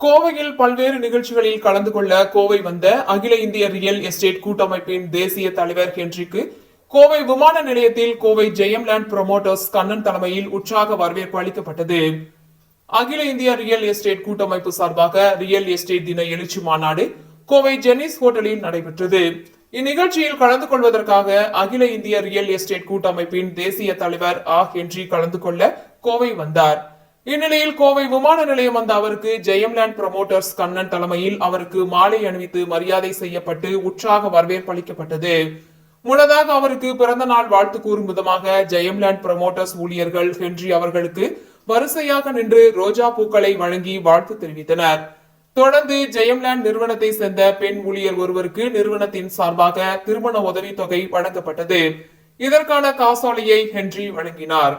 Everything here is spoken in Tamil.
கோவையில் பல்வேறு நிகழ்ச்சிகளில் கலந்து கொள்ள கோவை வந்த அகில இந்திய ரியல் எஸ்டேட் கூட்டமைப்பின் தேசிய தலைவர் ஹென்றிக்கு கோவை விமான நிலையத்தில் கோவை ஜெயம்லேண்ட் ப்ரொமோட்டர்ஸ் கண்ணன் தலைமையில் உற்சாக வரவேற்பு அளிக்கப்பட்டது. அகில இந்திய ரியல் எஸ்டேட் கூட்டமைப்பு சார்பாக ரியல் எஸ்டேட் தின எழுச்சி மாநாடு கோவை ஜெனிஸ் ஹோட்டலில் நடைபெற்றது. இந்நிகழ்ச்சியில் கலந்து கொள்வதற்காக அகில இந்திய ரியல் எஸ்டேட் கூட்டமைப்பின் தேசிய தலைவர் ஆ ஹென்றி கலந்து கொள்ள கோவை வந்தார். இந்நிலையில் கோவை விமான நிலையம் வந்த அவருக்கு ஜெயம்லேண்ட் ப்ரமோட்டர்ஸ் கண்ணன் தலைமையில் அவருக்கு மாலை அணிவித்து மரியாதை செய்யப்பட்டு உற்சாக வரவேற்பு அளிக்கப்பட்டது. முன்னதாக அவருக்கு பிறந்த நாள் வாழ்த்து கூறும் விதமாக ஜெயம்லேண்ட் ப்ரமோட்டர்ஸ் ஊழியர்கள் ஹென்றி அவர்களுக்கு வரிசையாக நின்று ரோஜா பூக்களை வழங்கி வாழ்த்து தெரிவித்தனர். தொடர்ந்து ஜெயம்லேண்ட் நிறுவனத்தை சேர்ந்த பெண் ஊழியர் ஒருவருக்கு நிறுவனத்தின் சார்பாக திருமண உதவித்தொகை வழங்கப்பட்டது. இதற்கான காசோலையை ஹென்றி வழங்கினார்.